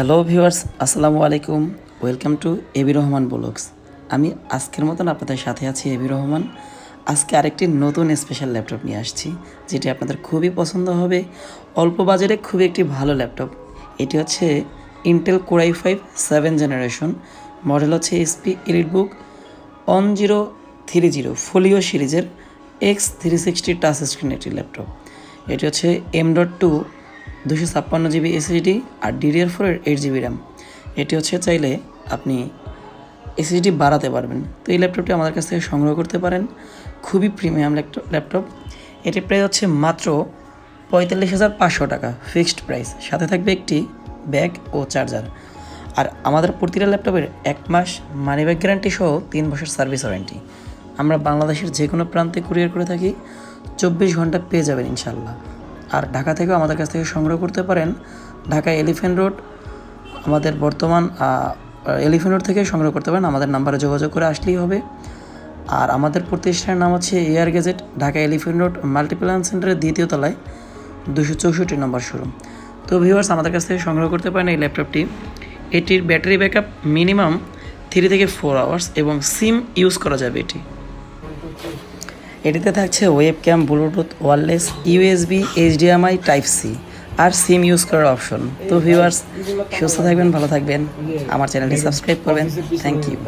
Hello viewers, আসসালামু আলাইকুম। Welcome to AB Rahman blogs. আমি আজকের মতন আপনাদের সাথে আছি এবি রহমান। আজকে আরেকটি নতুন স্পেশাল ল্যাপটপ নিয়ে আসছি, যেটি আপনাদের খুবই পছন্দ হবে। অল্প বাজারে খুবই একটি ভালো ল্যাপটপ এটি হচ্ছে Intel core i five seven generation model হচ্ছে HP elite book one zero three zero folio সিরিজের x three sixty touch screen একটি ল্যাপটপ এটি হচ্ছে এম ডট টু দুশো ছাপ্পান্ন জিবি এসএসডি আর ডিডিআর ফোরের এইট জিবি র্যাম এটি হচ্ছে চাইলে আপনি এসএসডি বাড়াতে পারবেন। তো এই ল্যাপটপটি আমাদের কাছ থেকে সংগ্রহ করতে পারেন। খুবই প্রিমিয়াম ল্যাপটপ এটির প্রাইস হচ্ছে মাত্র পঁয়তাল্লিশ হাজার পাঁচশো টাকা ফিক্সড প্রাইস সাথে থাকবে একটি ব্যাগ ও চার্জার আর আমাদের প্রতিটা ল্যাপটপের এক মাস মানি ব্যাগ গ্যারান্টি সহ তিন বছর সার্ভিস ওয়ারেন্টি আমরা বাংলাদেশের যে কোনো প্রান্তে কুরিয়ার করে থাকি, চব্বিশ ঘণ্টা পেয়ে যাবেন ইনশাল্লাহ আর ঢাকা থেকেও আমাদের কাছ থেকে সংগ্রহ করতে পারেন ঢাকা এলিফ্যান্ট রোড। আমাদের বর্তমান এলিফ্যান্ট রোড থেকে সংগ্রহ করতে পারেন। আমাদের নাম্বারে যোগাযোগ করে আসলেই হবে। আর আমাদের প্রতিষ্ঠানের নাম হচ্ছে air gadget Dhaka elephant road, multiplan সেন্টারের দ্বিতীয় তলায় দুশো চৌষট্টি নম্বর শোরুম। তো ভিউয়ার্স, আমাদের কাছ থেকে সংগ্রহ করতে পারেন এই ল্যাপটপটি। এটির ব্যাটারি ব্যাকআপ মিনিমাম থ্রি থেকে ফোর আওয়ার্স এবং সিম ইউজ করা যাবে এটি। এটিতে থাকছে web cam Bluetooth, wireless, USB, HDMI, type C আর সিম ইউজ করার অপশন। তো ভিউয়ার্স, সুস্থ থাকবেন, ভালো থাকবেন। আমার চ্যানেলটি সাবস্ক্রাইব করবেন। Thank you